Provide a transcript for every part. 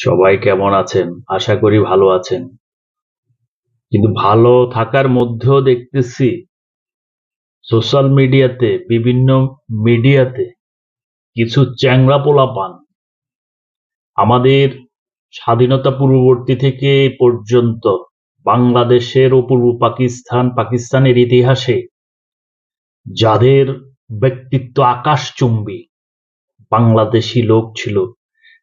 সবাই কেমন আছেন? আশা করি ভালো আছেন। কিন্তু ভালো থাকার মধ্যেও দেখতেছি সোশ্যাল মিডিয়াতে, বিভিন্ন মিডিয়াতে কিছু চ্যাংড়া পোলাপান। আমাদের স্বাধীনতা পূর্ববর্তী থেকে পর্যন্ত বাংলাদেশের ও পূর্ব পাকিস্তান, পাকিস্তানের ইতিহাসে যাদের ব্যক্তিত্ব আকাশচুম্বী, বাংলাদেশি লোক ছিল।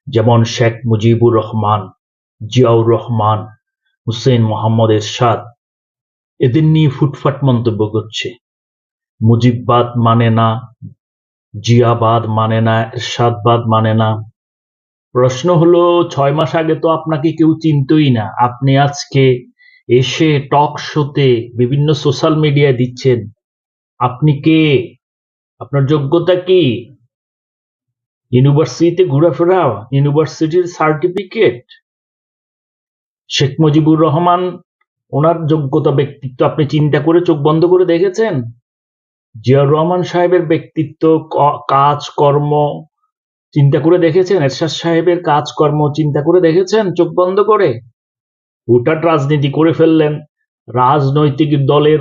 যেমন শেখ মুজিবুর রহমান, জিয়াউর রহমান হুসেন মোহাম্মদ এরশাদ, এদের নিয়ে ফুটফাট মন্তব্য করছে। মুজিববাদ মানে না, জিয়াবাদ মানে না, এরশাদবাদ মানে না। প্রশ্ন হলো, ছয় মাস আগে তো আপনাকে কেউ চিনতই না। আপনি আজকে এসে টক শোতে বিভিন্ন সোশ্যাল মিডিয়ায় দিচ্ছেন। আপনি কে? আপনার যোগ্যতা কি? ইউনিভার্সিটিতে ঘোরাফেরা ইউনিভার্সিটির সার্টিফিকেট শেখ মুজিবুর রহমান, ওনার যোগ্যতা ব্যক্তিত্ব, আপনি চিন্তা করে চোখ বন্ধ করে দেখেছেন? জিয়াউর রহমান সাহেবের ব্যক্তিত্ব কাজ, কর্ম, চিন্তা করে দেখেছেন? এরশাদ সাহেবের কাজকর্ম চিন্তা করে দেখেছেন? চোখ বন্ধ করে? হুটাট রাজনীতি করে ফেললেন। রাজনৈতিক দলের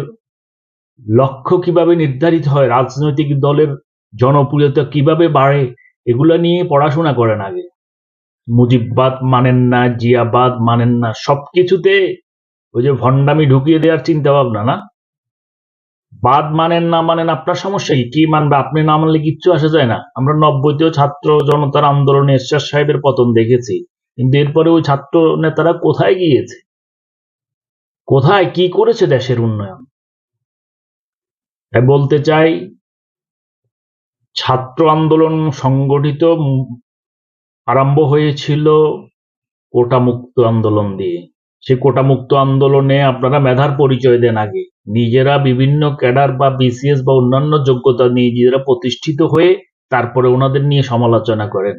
লক্ষ্য কীভাবে নির্ধারিত হয়? রাজনৈতিক দলের জনপ্রিয়তা কীভাবে বাড়ে? এগুলো নিয়ে পড়াশোনা করেন আগে। মুজিববাদ মানেন না, জিয়াবাদ মানেন না, সবকিছুতে ওই যে ভণ্ডামি ঢুকিয়ে দেওয়ার চিন্তা ভাবনা না? বাদ মানেন না মানেন আপনার সমস্যা কি? কি মানবে? আপনি না মানলে কিচ্ছু আসা যায় না। আমরা নব্বইতেও ছাত্র জনতার আন্দোলনে এরশাদ সাহেবের পতন দেখেছি। কিন্তু এরপরে ওই ছাত্র নেতারা কোথায় গিয়েছে? কোথায়? কি করেছে দেশের উন্নয়ন? তাই বলতে চাই ছাত্র আন্দোলন সংগঠিত আরম্ভ হয়েছিল কোটা মুক্ত আন্দোলন দিয়ে। সে কোটা মুক্ত আন্দোলনে আপনারা মেধার পরিচয় দেন আগে। নিজেরা বিভিন্ন ক্যাডার বা বিসিএস বা অন্যান্য যোগ্যতা নিয়ে নিজেরা প্রতিষ্ঠিত হয়ে তারপরে ওনাদের নিয়ে সমালোচনা করেন।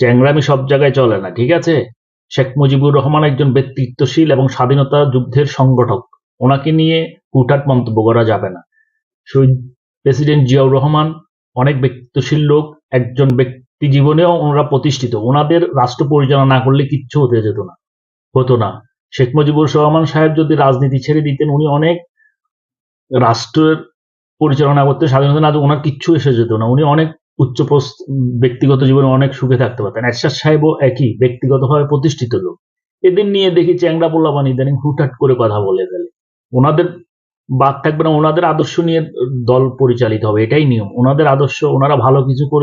চ্যাংরামি সব জায়গায় চলে না, ঠিক আছে? শেখ মুজিবুর রহমান একজন ব্যক্তিত্বশীল এবং স্বাধীনতা যুদ্ধের সংগঠক। ওনাকে নিয়ে হুটহাট মন্তব্য করা যাবে না। প্রেসিডেন্ট জিয়াউর রহমান অনেক ব্যক্তিত্বশীল লোক, একজন ব্যক্তি জীবনেও ওনারা প্রতিষ্ঠিত। ওনাদের রাষ্ট্র পরিচালনা না করলে কিচ্ছু হতে যেত না, হতো না। শেখ মুজিবুর রহমান সাহেব যদি রাজনীতি ছেড়ে দিতেন, উনি অনেক রাষ্ট্রের পরিচালনা করতে স্বাধীনতা না ওনার কিচ্ছু এসে যেত না। উনি অনেক উচ্চ ব্যক্তিগত জীবনে অনেক সুখে থাকতে পারতেন। এরশাদ সাহেবও একই, ব্যক্তিগতভাবে প্রতিষ্ঠিত লোক। এদের নিয়ে দেখি চ্যাংড়া পোল্লাবান ইদানিং হুটহাট করে কথা বলে ফেলে। ওনাদের বাদ থাকবে না, ওনাদের আদর্শ নিয়ে দল পরিচালিত হবে, এটাই নিয়ম। ওনাদের আদর্শ, ওনারা ভালো কিছু করে